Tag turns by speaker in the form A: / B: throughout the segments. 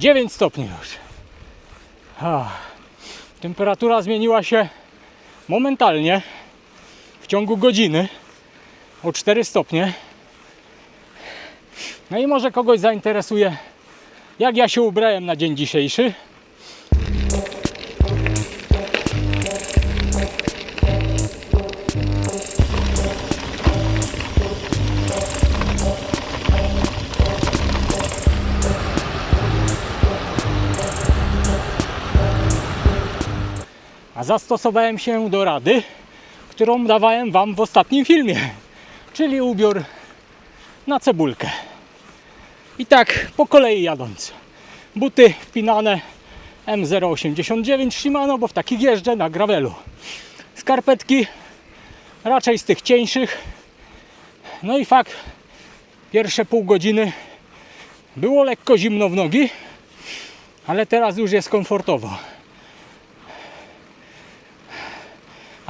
A: 9 stopni już. A, temperatura zmieniła się momentalnie w ciągu godziny o 4 stopnie. No i może kogoś zainteresuje, jak ja się ubrałem na dzień dzisiejszy. Zastosowałem się do rady, którą dawałem Wam w ostatnim filmie, czyli ubiór na cebulkę. I tak po kolei jadąc. Buty wpinane M089 Shimano, bo w takich jeżdżę na gravelu. Skarpetki raczej z tych cieńszych. No i fakt, pierwsze pół godziny było lekko zimno w nogi, ale teraz już jest komfortowo.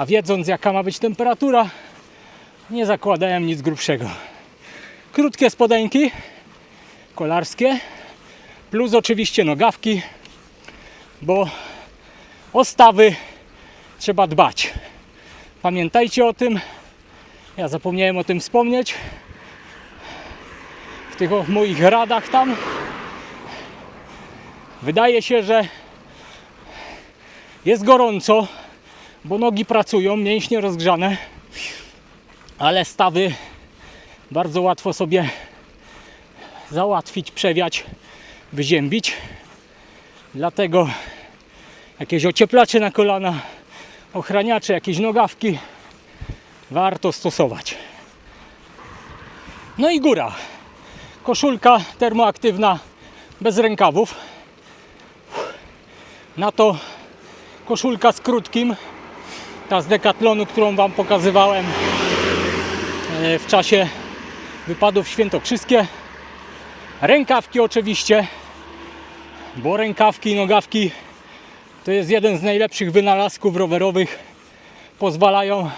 A: A wiedząc jaka ma być temperatura, nie zakładałem nic grubszego. Krótkie spodenki, kolarskie, plus oczywiście nogawki, bo o stawy trzeba dbać. Pamiętajcie o tym. Ja zapomniałem o tym wspomnieć. W tych moich radach tam. Wydaje się, że jest gorąco, bo nogi pracują, mięśnie rozgrzane, ale stawy bardzo łatwo sobie załatwić, przewiać, wyziębić. Dlatego jakieś ocieplacze na kolana, ochraniacze, jakieś nogawki warto stosować. No i góra. Koszulka termoaktywna bez rękawów. Na to koszulka z krótkim, ta z Decathlonu, którą Wam pokazywałem e, w czasie wypadów świętokrzyskie. Rękawki oczywiście, bo rękawki i nogawki to jest jeden z najlepszych wynalazków rowerowych. Pozwalają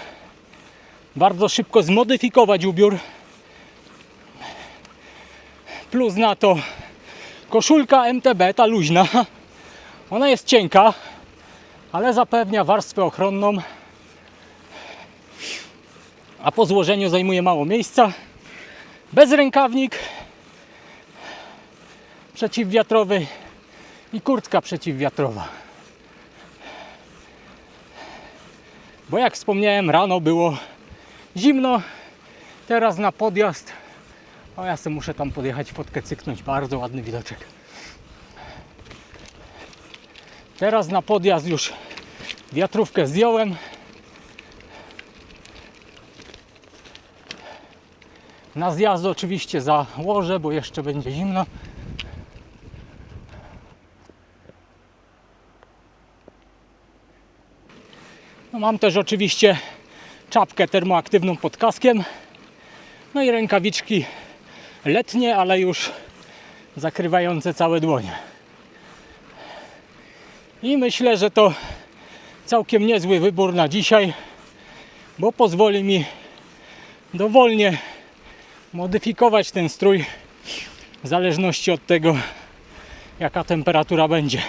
A: bardzo szybko zmodyfikować ubiór. Plus na to koszulka MTB, ta luźna. Ona jest cienka, ale zapewnia warstwę ochronną. A po złożeniu zajmuje mało miejsca. Bezrękawnik przeciwwiatrowy i kurtka przeciwwiatrowa. Bo jak wspomniałem, rano było zimno. Teraz na podjazd. O, ja sobie muszę tam podjechać, fotkę cyknąć. Bardzo ładny widoczek. Teraz na podjazd już wiatrówkę zdjąłem. Na zjazd oczywiście założę, bo jeszcze będzie zimno. No mam też oczywiście czapkę termoaktywną pod kaskiem. No i rękawiczki letnie, ale już zakrywające całe dłonie. I myślę, że to całkiem niezły wybór na dzisiaj, bo pozwoli mi dowolnie modyfikować ten strój w zależności od tego, jaka temperatura będzie.